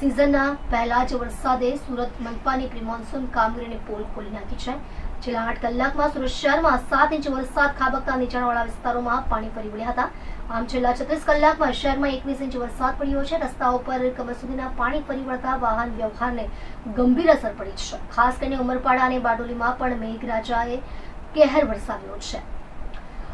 સિઝનના પહેલા જ વરસાદે સુરત મનપાની પ્રી મોન્સૂન કામગીરીને પોલ ખોલી નાખી છે. છેલ્લા આઠ કલાકમાં સુરત શહેરમાં સાત ઇંચ વરસાદ ખાબકતા નીચાણવાળા વિસ્તારોમાં પાણી ફરી વળ્યા હતા. આમ છેલ્લા છત્રીસ કલાકમાં શહેરમાં એકવીસ ઇંચ વરસાદ પડ્યો છે. રસ્તાઓ પર કમર સુધીના પાણી ફરી વળતા વાહન વ્યવહારને ગંભીર અસર પડી છે. ખાસ કરીને ઉમરપાડા અને બારડોલીમાં પણ મેઘરાજાએ કહેર વરસાવ્યો છે.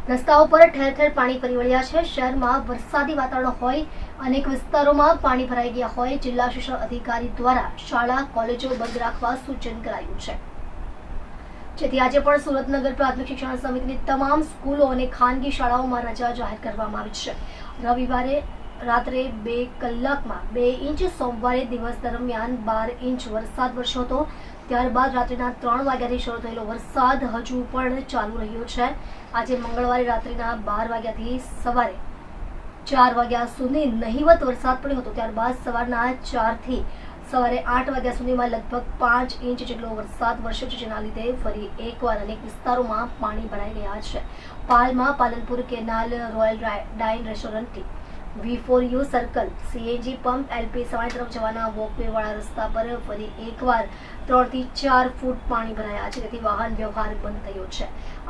રસ્તાઓ પર ઠેર ઠેર પાણી ફરી વળ્યા છે. શહેરમાં વરસાદી વાતાવરણ હોય, અનેક વિસ્તારોમાં પાણી ભરાઈ ગયા હોય. જિલ્લા શિક્ષણ અધિકારી દ્વારા શાળા, કોલેજો બંધ રાખવા સૂચન કરાયું છે. જેથી આજે પણ સુરતનગર પ્રાથમિક શિક્ષણ સમિતિની તમામ સ્કૂલો અને ખાનગી શાળાઓમાં રજા જાહેર કરવામાં આવી છે. રવિવારે રાત્રે બે કલાકમાં બે ઇંચ, સોમવારે દિવસ દરમિયાન બાર ઇંચ વરસાદ વરસ્યો હતો. ત્યારબાદ રાત્રિના ત્રણ વાગ્યાથી શરૂ થયેલો વરસાદ હજુ પણ ચાલુ રહ્યો છે. આજે મંગળવારે રાત્રિના બાર વાગ્યાથી સવારે ચાર વાગ્યા સુધી નહીવત વરસાદ પડ્યો હતો. ત્યારબાદ સવારના ચારથી સવારે આઠ વાગ્યા સુધીમાં લગભગ પાંચ ઇંચ જેટલો વરસાદ વરસ્યો છે, જેના લીધે ફરી એકવાર અનેક વિસ્તારોમાં પાણી ભરાઈ ગયા છે. પાલમાં Palanpur canal royal dine રેસ્ટોરન્ટથી V four U circle CNG pump LP Savani તરફ જવાના વોકવે વાળા રસ્તા પર ફરી એકવાર ત્રણથી ચાર ફૂટ પાણી ભરાયા છે તેથી વાહન વ્યવહાર બંધ થયો છે.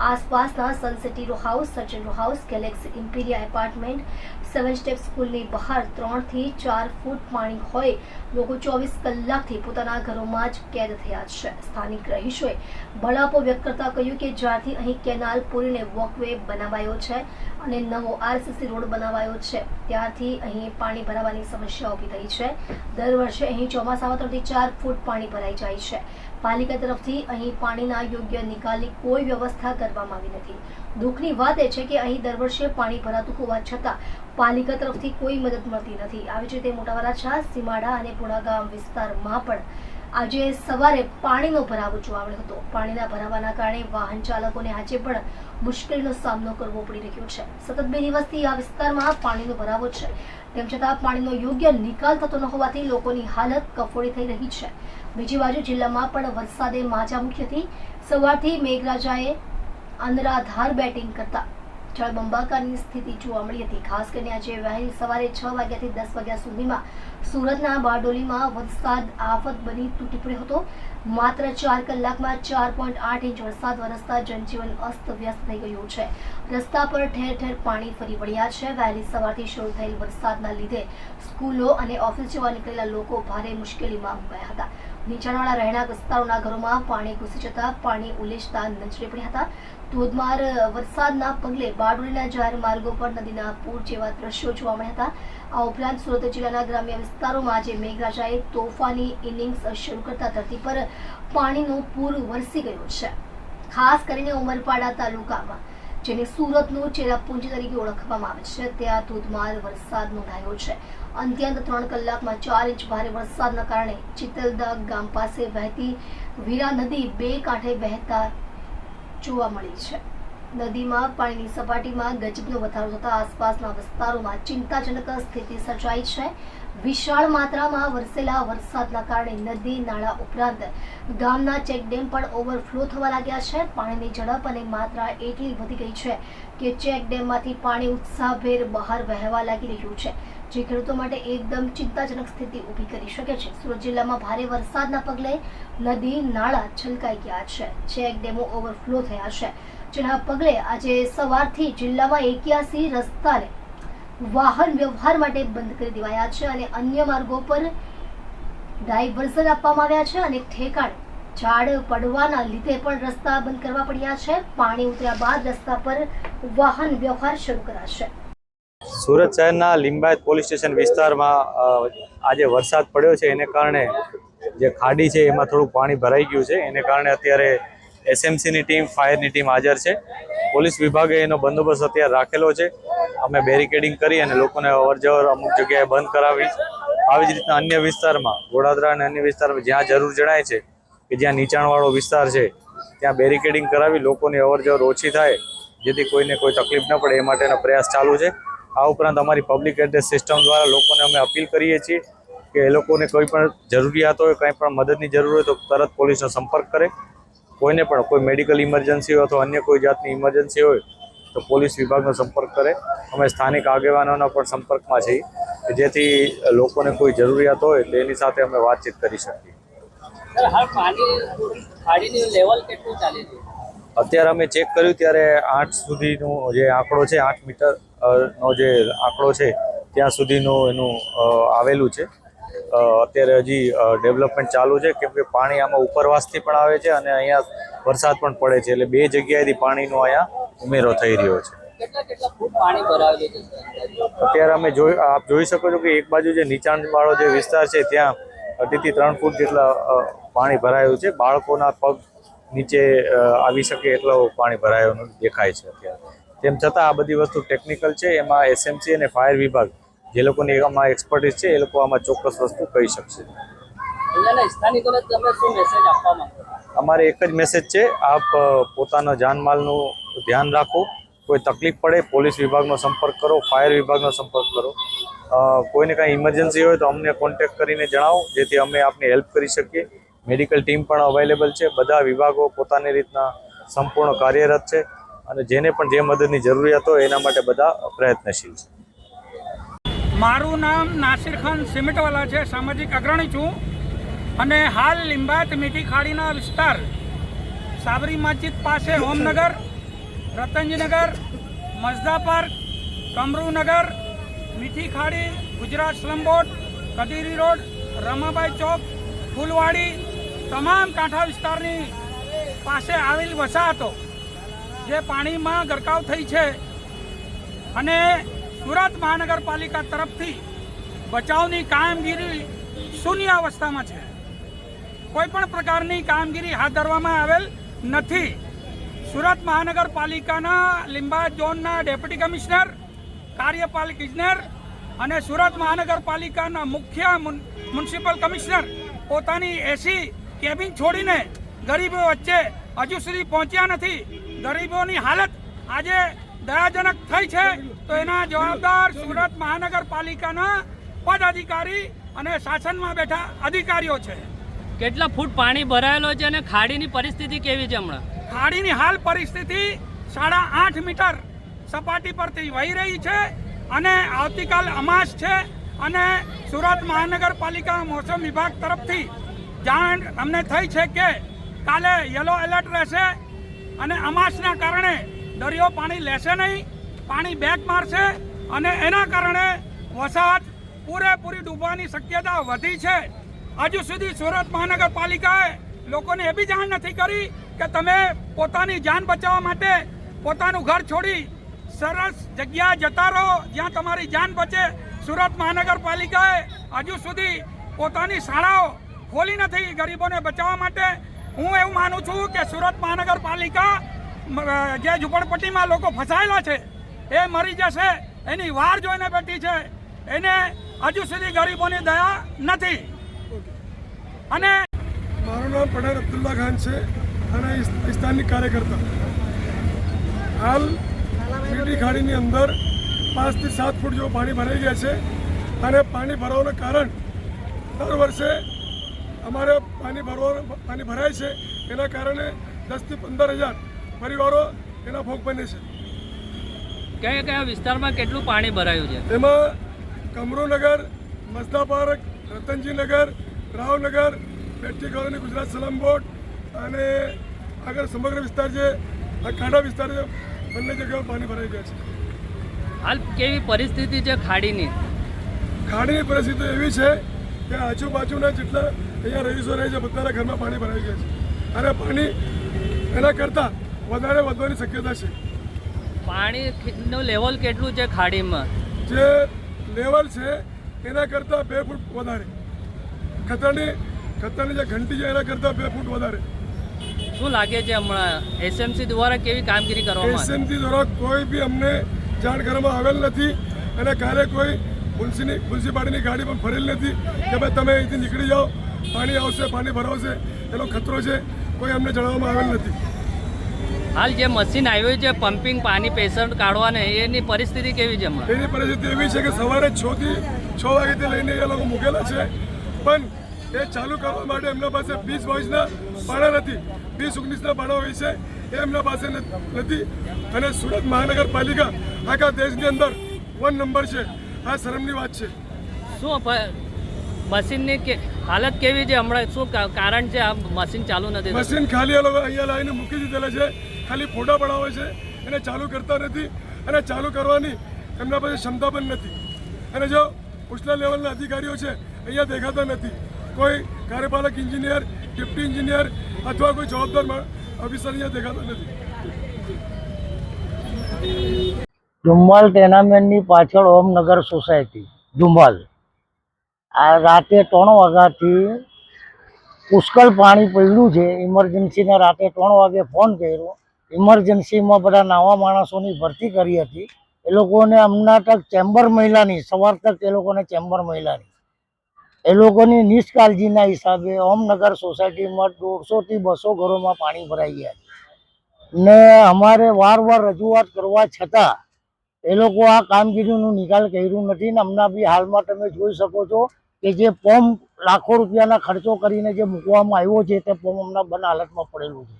આસપાસના Suncity row house Sachin row house Galaxy Imperia apartment seven step સ્કૂલની બહાર ત્રણથી ચાર ફૂટ પાણી હોય, લોકો ચોવીસ કલાકથી પોતાના ઘરોમાં જ કેદ થયા છે. સ્થાનિક રહીશોએ બળાપો વ્યક્ત કરતા કહ્યું કે જ્યારથી અહીં કેનાલ પૂરીને વોકવે બનાવાયો છે અને નવો આરસીસી રોડ બનાવાયો છે. ત્યારથી અહીં પાણી ભરાવાની સમસ્યા ઊભી થઈ છે. દર વર્ષે અહીં ચોમાસામાં ત્રણથી ચાર ફૂટ પાણી ભરાઈ જાય છે. પાલિકા તરફથી અહીં પાણીના યોગ્ય નિકાલની કોઈ વ્યવસ્થા કરવામાં આવી નથી. દુઃખની વાત એ છે કે અહીં દર વર્ષે પાણી ભરાતું હોવા છતાં પાલિકા તરફથી કોઈ મદદ મળતી નથી. આવી જ રીતે મોટા વરાછા સીમાડા અને પુણાગામ વિસ્તારમાં પણ આજે સવારે પાણીનો ભરાવો જોવા મળ્યો હતો. પાણીના ભરાવાના કારણે વાહન ચાલકોને આજે પણ મુશ્કેલીનો સામનો કરવો પડી રહ્યો છે. સતત બે દિવસથી આ વિસ્તારમાં પાણીનો ભરાવો છે. તેમ છતાં પાણીનો યોગ્ય નિકાલ થતો ન હોવાથી લોકોની હાલત કફોડી થઈ રહી છે. બીજી બાજુ જિલ્લામાં પણ વરસાદે માજા હતી. સવારથી મેઘરાજાએ અનરાધાર બેટિંગ કરતા જળબંબાકારની સ્થિતિ જોવા મળી હતી. ખાસ કરીને આજે વહેલી સવારે છ વાગ્યાથી દસ વાગ્યા સુધીમાં સુરતના બારડોલીમાં વરસાદ આફત બની તૂટી પડ્યો હતો. માત્ર ચાર કલાકમાં ચાર પોઈન્ટ આઠ ઇંચ વરસાદ વરસતા જનજીવન અસ્તવ્યસ્ત થઈ ગયું છે. રસ્તા પર ઠેર ઠેર પાણી ફરી વળ્યા છે. વહેલી સવારથી શરૂ થયેલ વરસાદના લીધે સ્કૂલો અને ઓફિસ જવા નીકળેલા લોકો ભારે મુશ્કેલીમાં મુકાયા હતા. નીચાણવાળા રહેણાંક વિસ્તારોના ઘરોમાં પાણી ઘૂસી જતા પાણી ઉલેચતા નજરે પડ્યા હતા. ધોધમાર વરસાદના પગલે બારડોલીના જાહેર માર્ગો પર નદીના પૂર જેવા દ્રશ્યો જોવા મળ્યા હતા. આ ઉપરાંત સુરત જિલ્લાના ગ્રામ્ય વિસ્તારોમાં આજે મેઘરાજાએ તોફાની ઇનિંગ્સ શરૂ કરતા ધરતી પર પાણીનો પૂર વરસી ગયો છે. ખાસ કરીને ઉમરપાડા તાલુકામાં, જેને સુરતનું ચેરાપુંજી તરીકે ઓળખવામાં આવે છે, ત્યાં ધોધમાર વરસાદ નોંધાયો છે. અંત્યંત ત્રણ કલાકમાં ચાર ઇંચ ભારે વરસાદના કારણે ચિતલદા ગામ પાસે વહેતી વીરા નદી બે કાંઠે વહેતા જોવા મળી છે. નદીમાં પાણીની સપાટીમાં ગજબનો વધારો થતા આસપાસના વિસ્તારોમાં ચિંતાજનક સ્થિતિ સર્જાઈ છે. વિશાળ માત્રામાં વરસેલા વરસાદના કારણે નદી, નાળા ઉપરાંત ગામના ચેકડેમ પણ ઓવરફ્લો થવા લાગ્યા છે. પાણીની ઝડપ અને માત્રા એટલી વધી ગઈ છે કે ચેકડેમમાંથી પાણી ઉત્સાહભેર બહાર વહેવા લાગી રહ્યું છે. જે ખેડૂતો માટે એકદમ ચિંતાજનક સ્થિતિ ઊભી કરી શકે છે. સુરત જિલ્લામાં ભારે વરસાદના પગલે નદી, નાળા છલકાઈ ગયા છે. ચેક ડેમો ઓવરફ્લો થયા છે. જેના પગલે આજે સવારથી જિલ્લામાં એક્યાસી રસ્તાને વાહન વ્યવહાર માટે બંધ કરી દેવાયા છે અને અન્ય માર્ગો પર ડાયવર્ઝન આપવામાં આવ્યા છે અને ઠેકાણે ઝાડ પડવાના લીધે પણ રસ્તા બંધ કરવા પડ્યા છે. પાણી ઉતર્યા બાદ રસ્તા પર વાહન વ્યવહાર શરૂ કરાશે. સુરત શહેરના લિંબાયત પોલીસ સ્ટેશન વિસ્તારમાં આજે વરસાદ પડ્યો છે. એને કારણે જે ખાડી છે એમાં થોડું પાણી ભરાઈ ગયું છે. એને કારણે અત્યારે એસએમસીની ટીમ, ફાયરની ટીમ હાજર છે. પોલીસ વિભાગે એનો બંદોબસ્ત અત્યારે રાખેલો છે. અમે બેરિકેડિંગ કરી અને લોકોને અવર જવર અમુક જગ્યાએ બંધ કરાવી. આવી જ રીતના અન્ય વિસ્તારમાં, ગોડાદરા અને અન્ય વિસ્તારમાં જ્યાં જરૂર જણાય છે કે જ્યાં નીચાણવાળો વિસ્તાર છે, ત્યાં બેરિકેડિંગ કરાવી લોકોની અવરજવર ઓછી થાય, જેથી કોઈને કોઈ તકલીફ ન પડે એ માટેનો પ્રયાસ ચાલુ છે. આ ઉપરાંત અમારી પબ્લિક એડ્રેસ સિસ્ટમ દ્વારા લોકોને અમે અપીલ કરીએ છીએ કે એ લોકોને કોઈ પણ જરૂરિયાત હોય, કંઈ પણ મદદની જરૂર હોય તો તરત પોલીસનો સંપર્ક કરે. કોઈને પણ કોઈ મેડિકલ ઇમરજન્સી હોય અથવા અન્ય કોઈ જાતની ઇમરજન્સી હોય તો પોલીસ વિભાગનો સંપર્ક કરે. અમે સ્થાનિક આગેવાનોના પણ સંપર્કમાં છીએ જેથી લોકોને કોઈ જરૂરિયાત હોય તો એની સાથે અમે વાતચીત કરી શકીએ. લેવલ કેટલું ચાલે છે? અત્યારે અમે ચેક કર્યું ત્યારે આઠ સુધીનું જે આંકડો છે આઠ મીટર નો જે આંકડો છે ત્યાં સુધીનું એનું આવેલું છે. અત્યારે હજી ડેવલપમેન્ટ ચાલુ છે કેમ કે પાણી આમાં ઉપરવાસથી પણ આવે છે અને અહીંયા વરસાદ પણ પડે છે એટલે બે જગ્યાએથી પાણીનો અહીંયા ઉમેરો થઈ રહ્યો છે. અત્યારે અમે જોઈ આપ જોઈ શકો છો કે એક બાજુ જે નીચાણવાળો જે વિસ્તાર છે ત્યાં અઢીથી ત્રણ ફૂટ જેટલા પાણી ભરાયું છે. બાળકોના પગ નીચે આવી શકે એટલો પાણી ભરાયેલું દેખાય છે અત્યારે. તેમ છતાં આ બધી વસ્તુ ટેકનિકલ છે એમાં એસએમસી અને ફાયર વિભાગ જે લોકોની આમાં એક્સપર્ટીસ છે એ લોકો આમાં ચોક્કસ વસ્તુ કહી શકશે? અમારે એક જ મેસેજ છે આપ પોતાના જાનમાલનું ધ્યાન રાખો. કોઈ તકલીફ પડે પોલીસ વિભાગનો સંપર્ક કરો ફાયર વિભાગનો સંપર્ક કરો. કોઈને કાંઈ ઇમરજન્સી હોય તો અમને કોન્ટેક્ટ કરીને જણાવો જેથી અમે આપની હેલ્પ કરી શકીએ. મેડિકલ ટીમ પણ અવેલેબલ છે. બધા વિભાગો પોતાની રીતના સંપૂર્ણ કાર્યરત છે અને જેને પણ જે મદદની જરૂરિયાત હોય એના માટે બધા પ્રયત્નશીલ છે. મારું નામ નાસિર ખાન સિમેટવાલા છે. સામાજિક અગ્રણી છું અને હાલ લિંબાયત મીઠી ખાડીના વિસ્તાર સાબરી મસ્જિદ પાસે હોમનગર, રતનજીનગર મજદા park, Kamrunagar Mithi Khadi Gujarat slum board, Kadiri road, Ramabai ચોક, ફૂલવાડી તમામ કાંઠા વિસ્તારની પાસે આવેલ વસાહતો, જે પાણીમાં ગરકાવ થઈ છે અને સુરત મહાનગરપાલિકા તરફથી બચાવની કામગીરી શૂન્ય અવસ્થામાં છે. કોઈ પણ પ્રકારની કામગીરી હાથ ધરવામાં આવેલ નથી. સુરત મહાનગરપાલિકાના લીંબા ઝોનના ડેપ્યુટી કમિશનર, કાર્યપાલક ઇજનેર અને સુરત મહાનગરપાલિકાના મુખ્ય મ્યુનિસિપલ કમિશનર પોતાની એસી કેબિન છોડીને ગરીબો વચ્ચે હજુ સુધી પહોંચ્યા નથી. ગરીબોની હાલત આજે દયાજનક થઈ છે. તો એના જવાબદાર સુરત મહાનગરપાલિકાના પદાધિકારી અને શાસનમાં બેઠા અધિકારીઓ છે. કેટલા ફૂટ પાણી ભરાયેલો છે અને ખાડીની પરિસ્થિતિ કેવી છે હમણાં? ખાડીની હાલ પરિસ્થિતિ સાડા આઠ મીટર સપાટી પરથી વહી રહી છે અને આવતીકાલ અમાસ છે અને સુરત મહાનગરપાલિકા મોસમ વિભાગ તરફથી જાણ અમને થઈ છે કે કાલે યલો એલર્ટ રહેશે અને અમાસના કારણે દરિયો પાણી લેશે નહીં, પાણી બેક મારશે અને એના કારણે વસાહત પૂરેપૂરી ડૂબવાની શક્યતા વધી છે. હજુ સુધી સુરત મહાનગરપાલિકાએ લોકોને એ બી જાણ નથી કરી કે તમે પોતાની જાન બચાવવા માટે પોતાનું ઘર છોડી સરસ જગ્યા જતા રહો, જ્યાં તમારી જાન બચે. સુરત મહાનગરપાલિકાએ હજુ સુધી પોતાની શાળાઓ ખોલી નથી ગરીબોને બચાવવા માટે. હું એવું માનું છું કે સુરત મહાનગરપાલિકા જે ઝૂંપડપટ્ટીમાં લોકો ફસાયેલા છે, એ મરી જશે. એની વાર જોઈને બેઠી છે. એને હજુ સુધી ગરીબોની દયા નથી. અને મારું નામ પઠાણ અબ્દુલ્લા ખાન છે અને સ્થાનિક કાર્યકર્તા. હાલ મીઠી ખાડીની અંદર પાંચથી સાત ફૂટ જેવું પાણી ભરાઈ ગયા છે. અને પાણી ભરવાનું કારણ દર વર્ષે અમારે પાણી ભરવા પાણી ભરાય છે. એના કારણે દસથી પંદર હજાર પરિવારો એના ભોગ બને છે. કયા કયા વિસ્તારમાં કેટલું પાણી ભરાયું છે? એમાં કમરુનગર મસ્તા પાર્ક રતનજીનગર રાવનગર બેઠી કોલોની ગુજરાત સલામ બોર્ડ અને આગળ સમગ્ર વિસ્તાર છે. આ ખાડા વિસ્તાર છે. બંને જગ્યાએ પાણી ભરાઈ ગયા છે. હાલ કેવી પરિસ્થિતિ છે ખાડીની? ખાડીની પરિસ્થિતિ એવી છે કે આજુબાજુના જેટલા અહીંયા રહીશો રહે છે બધાના ઘરમાં પાણી ભરાઈ ગયા છે. અને પાણી એના કરતાં વધારે વધવાની શક્યતા છે. પાણીનું લેવલ કેટલું છે ખાડીમાં? જે લેવલ છે એના કરતાં બે ફૂટ વધારે. ખતરની ખતરની જે ઘંટી છે એના કરતાં બે ફૂટ વધારે. શું લાગે છે હમણાં? એસએમસી દ્વારા કેવી કામગીરી કરવામાં? એસએમસી દ્વારા કોઈ બી અમને જાણ કરવામાં આવેલ નથી અને ક્યારે કોઈ મ્યુનિસિપાલિટીની ગાડી પણ ફરેલ નથી કે ભાઈ તમે અહીંથી નીકળી જાઓ. પાણી આવશે પાણી ભરાવશે. એનો ખતરો છે કોઈ અમને જણાવવામાં આવેલ નથી. હાલ જે મશીન આવ્યું છે પમ્પિંગ પાણી પેશન્ટ કાઢવાને એની પરિસ્થિતિ કેવી છે એની પરિસ્થિતિ એવી છે કે સવારે છ થી છ વાગ્યાથી લઈને એ લોકો મૂકેલા છે. પણ એ ચાલુ કરવા માટે એમના પાસે વીસ વર્ષના ભાડા નથી. વીસ ઓગણીસના ભાડા હોય છે એ એમના પાસે નથી. અને સુરત મહાનગરપાલિકા આખા દેશની અંદર વન નંબર છે. આ શરમની વાત છે. શું મશીનની કે હાલત કેવી છે? હમણાં શું કારણ છે? આ મશીન ચાલુ નથી મશીન ખાલી અહીંયા લાવીને મૂકી દીધેલા છે. ખાલી ફોટા પડાવે છે. એને ચાલુ કરતા નથી અને ચાલુ કરવાની એમના પાસે ક્ષમતા પણ નથી. અને જો ઉચલા લેવલના અધિકારીઓ છે અહીંયા દેખાતા નથી. કોઈ કાર્યપાલક ઇન્જિનિયર ડેપ્ટી ઇન્જિનિયર અથવા કોઈ જવાબદાર ઓફિસર અહીંયા દેખાતા નથી. જુમ્મલ ટેનામેન્ટની પાછળ ઓમનગર સોસાયટી જુમ્મલ. આ રાતે ત્રણ વાગ્યાથી પુષ્કળ પાણી પડ્યું છે. ઇમરજન્સીને રાતે ત્રણ વાગે ફોન કર્યો. ઇમરજન્સીમાં બધા નવા માણસોની ભરતી કરી હતી. એ લોકોને હમણાં તક ચેમ્બર મહિલાની સવાર તક એ લોકોને ચેમ્બર મહિલાની એ લોકોની નિષ્કાળજીના હિસાબે ઓમનગર સોસાયટીમાં દોઢસોથી બસો ઘરોમાં પાણી ભરાઈ ગયા ને અમારે વાર વાર રજૂઆત કરવા છતાં એ લોકો આ કામગીરીનું નિકાલ કર્યું નથી ને હમણાં બી હાલમાં તમે જોઈ શકો છો કે જે પંપ લાખો રૂપિયાના ખર્ચો કરીને જે મૂકવામાં આવ્યો છે, તે પંપ હમણાં બંધ હાલતમાં પડેલું છે.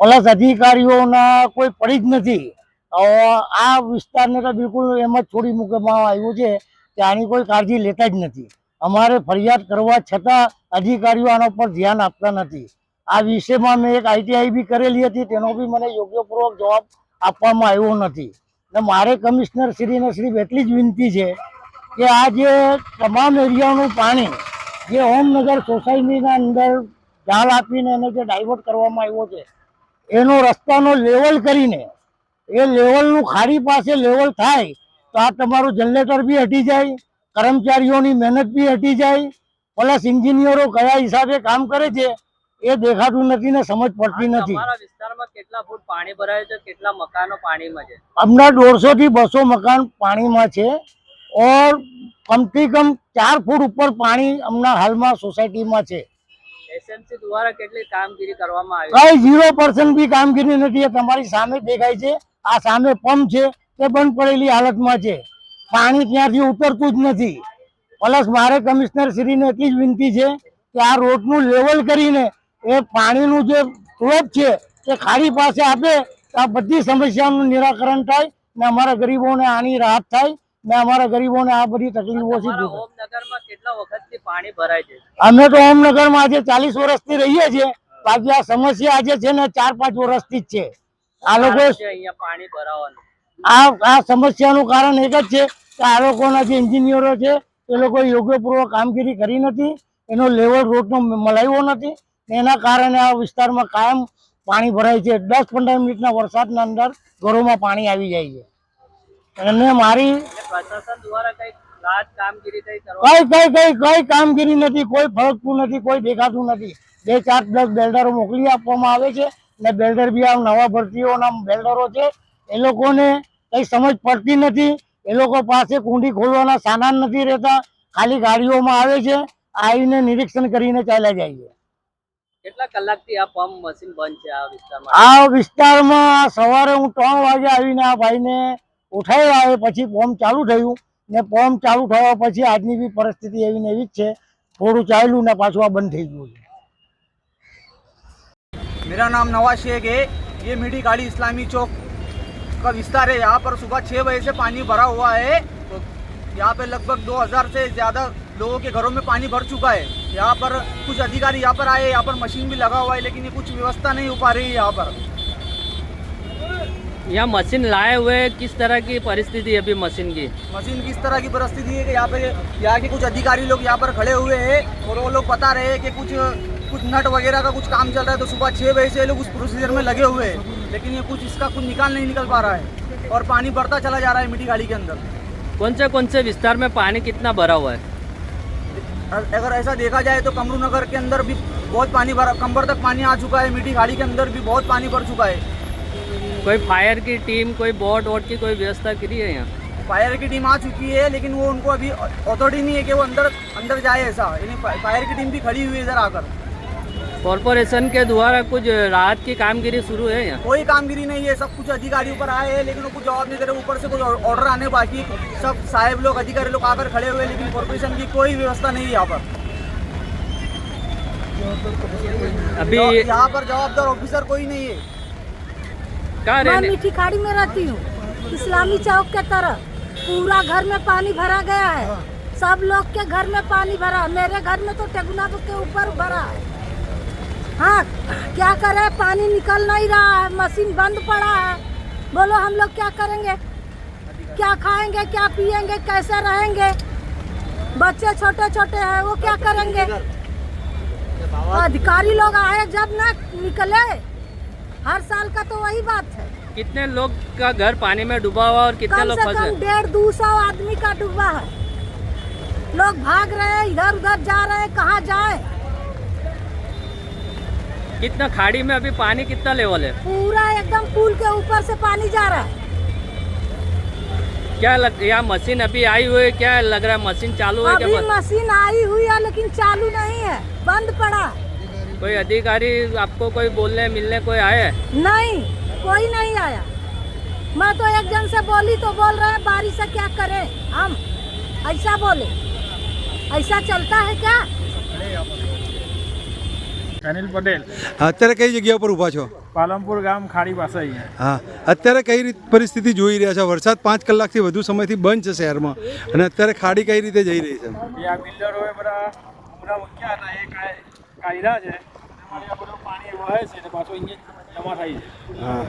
પ્લસ અધિકારીઓના કોઈ પડી જ નથી. આ વિસ્તારને તો બિલકુલ એમ જ છોડી મૂકવામાં આવ્યું છે કે આની કોઈ કાળજી લેતા જ નથી. અમારે ફરિયાદ કરવા છતાં અધિકારીઓ આના પર ધ્યાન આપતા નથી. આ વિષયમાં મેં એક આઈટીઆઈ બી કરેલી હતી, તેનો બી મને યોગ્યપૂર્વક જવાબ આપવામાં આવ્યો નથી. ને મારે કમિશનર શ્રીને શ્રી એટલી જ વિનંતી છે કે આ જે તમામ એરિયાનું પાણી જે ઓમનગર સોસાયટીના અંદર જાળ આપીને એને જે ડાયવર્ટ કરવામાં આવ્યો છે એનો રસ્તાનો લેવલ કરીને એ લેવલનું ખાડી પાસે લેવલ થાય તો આ તમારું જનરેટર બી હટી જાય કર્મચારીઓની મહેનત બી હટી જાય પ્લસ એન્જિનિયરો કયા હિસાબે કામ કરે છે એ દેખાતું નથી ને સમજ પડતી નથી. તમારા કેટલા ફૂટ પાણી ભરાય છે કેટલા મકાનો પાણીમાં હમણાં દોઢસો થી બસો મકાન પાણીમાં છે ઓર કમથી કમ ચાર ફૂટ ઉપર પાણી હમણાં હાલમાં સોસાયટીમાં છે. એસએમસી દ્વારા કેટલી કામગીરી કરવામાં આવી? કઈ ઝીરો પર્સન્ટ બી કામગીરી નથી તમારી સામે દેખાય છે. આ સામે પંપ છે તે બંધ પડેલી હાલતમાં છે. પાણી ત્યાંથી ઉતરતું જ નથી. પ્લસ મારે કમિશનર શ્રીને એટલી જ વિનંતી છે કે આ રોડનું લેવલ કરીને એ પાણીનું જે સ્લોપ છે તે ખાડી પાસે આપે આ બધી સમસ્યાનું નિરાકરણ થાય ને અમારા ગરીબોને આની રાહત થાય. ને અમારા ગરીબોને આ બધી તકલીફોથી દૂર થાય. તમારા ઓમનગરમાં કેટલા વખતથી પાણી ભરાય છે? અમે તો ઓમનગરમાં આજે ચાલીસ વર્ષથી રહીએ છીએ. બાકી આ સમસ્યા આજે છે ને ચાર પાંચ વર્ષથી જ છે. આ લોકો પાણી ભરાવાનું. આ આ સમસ્યાનું કારણ એક જ છે કે આ લોકોના જે એન્જિનિયરો છે એ લોકો યોગ્યપૂર્વક કામગીરી કરી નથી. એનો લેવલ રોડનો મલાવ્યો નથી. એના કારણે આ વિસ્તારમાં કાયમ પાણી ભરાય છે. દસ પંદર મિનિટના વરસાદના અંદર ઘરોમાં પાણી આવી જાય છે. અને મારી પ્રશાસન દ્વારા કઈ કામગીરી કઈ કઈ કઈ કામગીરી નથી કોઈ ફરકતું નથી કોઈ દેખાતું નથી. બે ચાર દસ બેલ્ડરો મોકલી આપવામાં આવે છે ને બેલ્ડર બી આ નવા ભરતીઓના બેલ્ડરો છે. એ લોકોને કઈ સમજ પડતી નથી. એ લોકો પાસે કુંડી ખોલવાના સામાન નથી રહેતા. ખાલી ગાડીઓમાં આવે છે. આવીને નિરીક્ષણ કરીને ચાલ્યા જાય છે. કેટલા કલાકથી આ પંપ મશીન બંધ છે આ વિસ્તારમાં? આ વિસ્તારમાં સવારે હું ત્રણ વાગે આવીને આ ભાઈને ઉઠાવ્યા આવે પછી પંપ ચાલુ થયું ને પંપ ચાલુ થયા પછી આજની બી પરિસ્થિતિ એવી ને એવી જ છે થોડું ચાલ્યું ને પાછું આ બંધ થઈ ગયું છે मेरा नाम नवाज शेख है ये मीठी गाड़ी इस्लामी चौक का विस्तार है यहाँ पर सुबह छः बजे से पानी भरा हुआ है तो यहाँ पे लगभग 2000 से ज़्यादा लोगों के घरों में पानी भर चुका है यहाँ पर कुछ अधिकारी यहाँ पर आए यहाँ पर मशीन भी लगा हुआ है लेकिन ये कुछ व्यवस्था नहीं हो पा रही है यहाँ पर यहाँ मशीन लाए हुए किस तरह की परिस्थिति है अभी मशीन की? मशीन किस तरह की परिस्थिति है कि यहाँ पे यहाँ के कुछ अधिकारी लोग यहाँ पर खड़े हुए हैं और वो लोग बता रहे हैं कि कुछ कुछ नट वगैरह का कुछ काम चल रहा है। तो सुबह छः बजे से लोग उस प्रोसीजर में लगे हुए हैं लेकिन ये कुछ इसका कुछ निकाल नहीं निकल पा रहा है और पानी बढ़ता चला जा रहा है मीठी गाड़ी के अंदर। कौन से कौन से विस्तार में पानी कितना भरा हुआ है? अगर ऐसा देखा जाए तो कमरू नगर के अंदर भी बहुत पानी भरा कमर तक पानी आ चुका है मीठी गाड़ी के अंदर भी बहुत पानी भर चुका है। कोई फायर की टीम कोई बोट वोट की कोई व्यवस्था करी है यहाँ? फायर की टीम आ चुकी है लेकिन वो उनको अभी अथॉरिटी नहीं है कि वो अंदर अंदर जाए ऐसा। यानी फायर की टीम भी खड़ी हुई है इधर आकर। कॉरपोरेशन के द्वारा कुछ राहत की कामगिरी शुरू है यहाँ? कोई कामगिरी नहीं है सब कुछ अधिकारी ऊपर आए हैं लेकिन वो कुछ जवाब नहीं दे रहे ऊपर से कुछ ऑर्डर आने बाकी। सब साहेब लोग अधिकारी लोग आकर खड़े हुए लेकिन कॉर्पोरेशन की कोई व्यवस्था नहीं है यहाँ पर। अभी यहाँ पर जवाबदार ऑफिसर कोई नहीं है। मैं मीठी खाड़ी में रहती हूँ। इस्लामी चौक के तरफ़ पूरा घर में पानी भरा गया है। सब लोग के घर में पानी भरा। मेरे घर में तो टेगुना के ऊपर भरा है। हाँ क्या करे? पानी निकल नहीं रहा है। मशीन बंद पड़ा है। बोलो हम लोग क्या करेंगे? क्या खाएँगे? क्या पिएँगे कैसे रहेंगे? बच्चे छोटे छोटे हैं वो क्या करेंगे? अधिकारी लोग आए जब ना निकले। हर साल का तो वही बात है। कितने लोग का घर पानी में डूबा हुआ और कितने लोग फंसे कम डेढ़ दो सौ आदमी का डूबा है। लोग भाग रहे हैं इधर उधर जा रहे हैं कहाँ जाए? कितना खाड़ी में अभी पानी कितना लेवल है? पूरा एकदम पुल के ऊपर से पानी जा रहा है। क्या लग यहाँ मशीन अभी आई हुई है? क्या लग रहा है मशीन चालू है अभी क्या मशीन आई हुई है लेकिन चालू नहीं है बंद पड़ा है। कोई अधिकारी आपको कोई बोलने मिलने कोई आए हैं? नहीं कोई नहीं आया मैं तो एक जन से बोली तो बोल रहे हैं बारिश से क्या करें हम ऐसा बोले ऐसा चलता है क्या અનિલ પટેલ અત્યારે કઈ જગ્યા પર ઊભા છો પાલનપુર ગામ ખાડી પાસે અહીંયા હા અત્યારે કઈ રીત પરિસ્થિતિ જોઈ રહ્યા છો વરસાદ પાંચ કલાકથી વધુ સમયથી બંધ છે શહેરમાં અને અત્યારે ખાડી કઈ રીતે જઈ રહી છે એ આ બિલ્ડરોએ બધા પૂરા મૂક્યા હતા એ કાય- કાયદા છે એમાં આ બધું પાણી વહે છે ને પાછું અહીંયા જમા થાય છે. હા.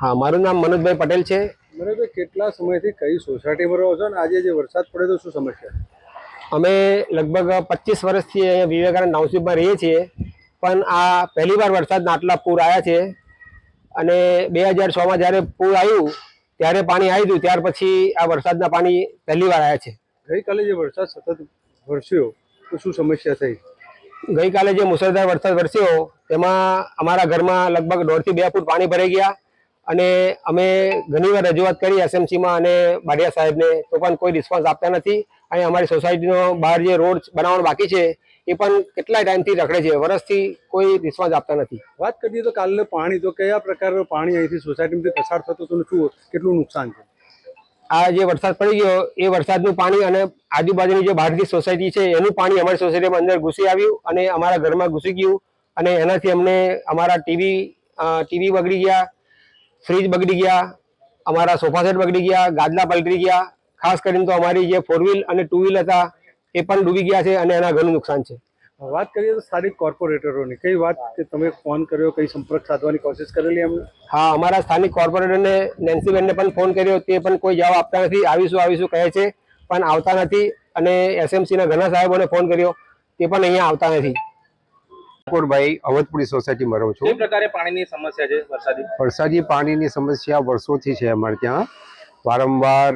હા મારું નામ મનોજભાઈ પટેલ છે. બરાબર કેટલા સમયથી કઈ સોસાયટીમાં રહો છો ને આજે જે વરસાદ પડે તો શું સમસ્યા? અમે લગભગ પચીસ વર્ષથી અહીંયા વિવેકાનંદ ટાઉનશીપમાં રહીએ છીએ પણ આ પહેલી વાર વરસાદના આટલા પૂર આવ્યા છે. અને બે હજાર છમાં જ્યારે પૂર આવ્યું ત્યારે પાણી આવી ગયું ત્યાર પછી આ વરસાદના પાણી પહેલી વાર આવ્યા છે. ગઈકાલે જે વરસાદ સતત વરસ્યો તો શું સમસ્યા થઈ? ગઈકાલે જે મુસળધાર વરસાદ વરસ્યો તેમાં અમારા ઘરમાં લગભગ દોઢથી બે ફૂટ પાણી ભરાઈ ગયા અને અમે ઘણીવાર રજૂઆત કરી એસએમસીમાં અને બાડિયા સાહેબને, તો પણ કોઈ રિસ્પોન્સ આપતા નથી. અહીં અમારી સોસાયટીનો બહાર જે રોડ બનાવવાનો બાકી છે, એ પણ કેટલા ટાઈમથી રખડે છે વર્ષથી કોઈ રિસ્પોન્સ આપતા નથી. વાત કરીએ તો કાલે પાણી, તો કયા પ્રકારનું પાણી અહીંથી સોસાયટીમાંથી પસાર થતું હતું શું, કેટલું નુકસાન છે? આ જે વરસાદ પડી ગયો, એ વરસાદનું પાણી અને આજુબાજુની જે બહારની સોસાયટી છે, એનું પાણી અમારી સોસાયટીમાં અંદર ઘૂસી આવ્યું અને અમારા ઘરમાં ઘૂસી ગયું અને એનાથી અમને અમારા ટીવી ટીવી બગડી ગયા, ફ્રીજ બગડી ગયા, અમારા સોફા સેટ બગડી ગયા, ગાદલા પલટી ગયા. ખાસ કરીને તો અમારી જે ફોર વ્હીલ અને ટુ વ્હીલ હતા, એ પણ ડૂબી ગયા છે અને એના ઘણું નુકસાન છે. વાત કરીએ તો સ્થાનિક કોર્પોરેટરોની. કઈ વાત કે તમે ફોન કર્યો કઈ સંપર્ક સાધવાની કોશિશ કરેલી એમને? હા અમારા સ્થાનિક કોર્પોરેટરને નેન્સીબેનને પણ ફોન કર્યો. તે પણ કોઈ જવાબ આપતા નથી. આવીશું આવીશું કહે છે પણ આવતા નથી. અને એસએમસીના ઘણા સાહેબોને ફોન કર્યો. તે પણ અહીંયા આવતા નથી. ઠાકોરભાઈ અવધપુરી સોસાયટીમાં રહું છું. પ્રકારે પાણીની સમસ્યા છે વરસાદી? વરસાદી પાણીની સમસ્યા વર્ષોથી છે અમારે ત્યાં. વારંવાર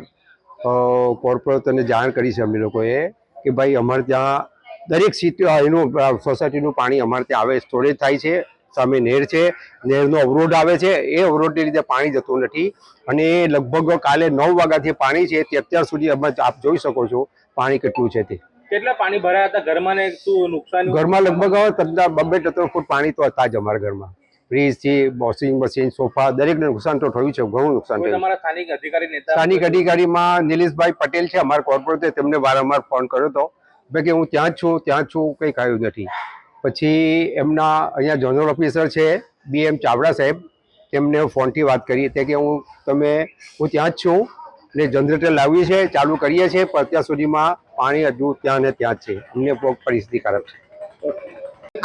કોર્પોરેટરને જાણ કરી છે અમે લોકોએ કે ભાઈ અમારે ત્યાં દરેક સિટી એનું સોસાયટીનું પાણી અમારે ત્યાં આવે સ્ટોરેજ થાય છે સામે નેર છે નેરનો અવરોધ આવે છે એ અવરોધની રીતે પાણી જતું નથી. અને એ લગભગ કાલે નવ વાગ્યાથી પાણી છે તે અત્યાર સુધી અમે આપ જોઈ શકો છો પાણી કેટલું છે તે. કેટલા પાણી ભરાયા હતા ઘરમાં ને શું નુકસાન? ઘરમાં લગભગ બબ્બે ત્રણ ફૂટ પાણી તો હતા જ અમારા ઘરમાં. ફ્રીજ છે વોશિંગ મશીન સોફા દરેકને નુકસાન તો થયું છે ઘણું નુકસાન થયું. સ્થાનિક અધિકારી સ્થાનિક અધિકારીમાં નિલેશભાઈ પટેલ છે અમારા કોર્પોરેટર તેમને વારંવાર ફોન કર્યો હતો. કે હું ત્યાં જ છું, ત્યાં જ છું કંઈ કાયું નથી. પછી એમના અહીંયા જનરલ ઓફિસર છે બી એમ ચાવડા સાહેબ, તેમને ફોનથી વાત કરી, તે કે હું, તમે, હું ત્યાં જ છું, ને જનરેટર લાવીએ છે ચાલુ કરીએ છીએ, પણ અત્યાર સુધીમાં પાણી હજુ ત્યાં ને ત્યાં જ છે. અમને પરિસ્થિતિ ખરાબ છે.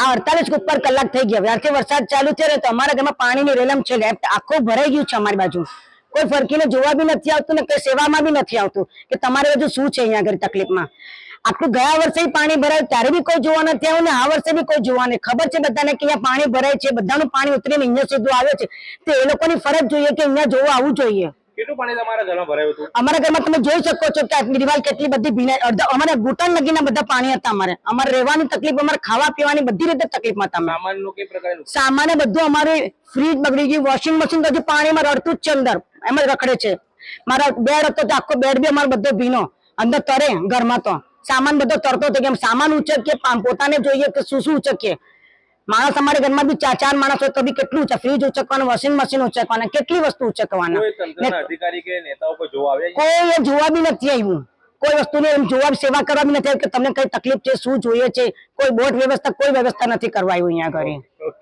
આ અડતાલીસ ઉપર કલાક થઈ ગયા. જ્યારથી વરસાદ ચાલુ થયો ને, તો અમારા ઘરમાં પાણીની રેલમ છે આખું ભરાઈ ગયું છે અમારી બાજુ. કોઈ ફરકીને જોવા બી નથી આવતું ને કોઈ સેવામાં બી નથી આવતું, કે તમારે બધું શું છે અહીંયા આગળ તકલીફમાં? આટલું ગયા વર્ષે પાણી ભરાયું ત્યારે બી કોઈ જોવા નથી આવ્યું ને આ વર્ષે બી કોઈ જોવા નહીં ખબર છે બધાને કે અહીંયા પાણી ભરાય છે બધાનું પાણી ઉતરીને અહીંયા સીધું આવે છે. તો એ લોકોની ફરજ જોઈએ કે અહીંયા જોવા આવવું જોઈએ. અમારા ઘરમાં તમે જોઈ શકો છો કે દિવાલ કેટલી બધી ભીના અડધા અમારે ઘૂંટણ લગીના બધા પાણી હતા અમારે. અમારે રહેવાની તકલીફ અમારે ખાવા પીવાની બધી રીતે તકલીફમાં હતા અમે. સામાન્ય બધું અમારે ફ્રીજ બગડી ગયું વોશિંગ મશીન બધું પાણીમાં રડતું જ છે અંદર. એમ રખડે છે. મારા બેડ હતો આખો બેડ બી અમારો બધો ભીનો. અંદર તરે ઘરમાં તો. સામાન બધો તરતો હતો કે સામાન ઉચકીએ પોતાને જોઈએ કે શું શું ઉચકીએ. માણસ અમારે ઘરમાં બી ચાર ચાર માણસ હોય તો બી કેટલું ઉચક ફ્રીજ ઉચકવાનું વોશિંગ મશીન ઉચકવાના કેટલી વસ્તુ ઉચકવાના. કોઈ જોવા બી નથી આવ્યું. કોઈ વસ્તુની એમ જોવા સેવા કરવા બી નથી આવ્યું કે તમને કઈ તકલીફ છે શું જોઈએ છે? કોઈ બોટ વ્યવસ્થા કોઈ વ્યવસ્થા નથી કરવા આવ્યું અહીંયા આગળ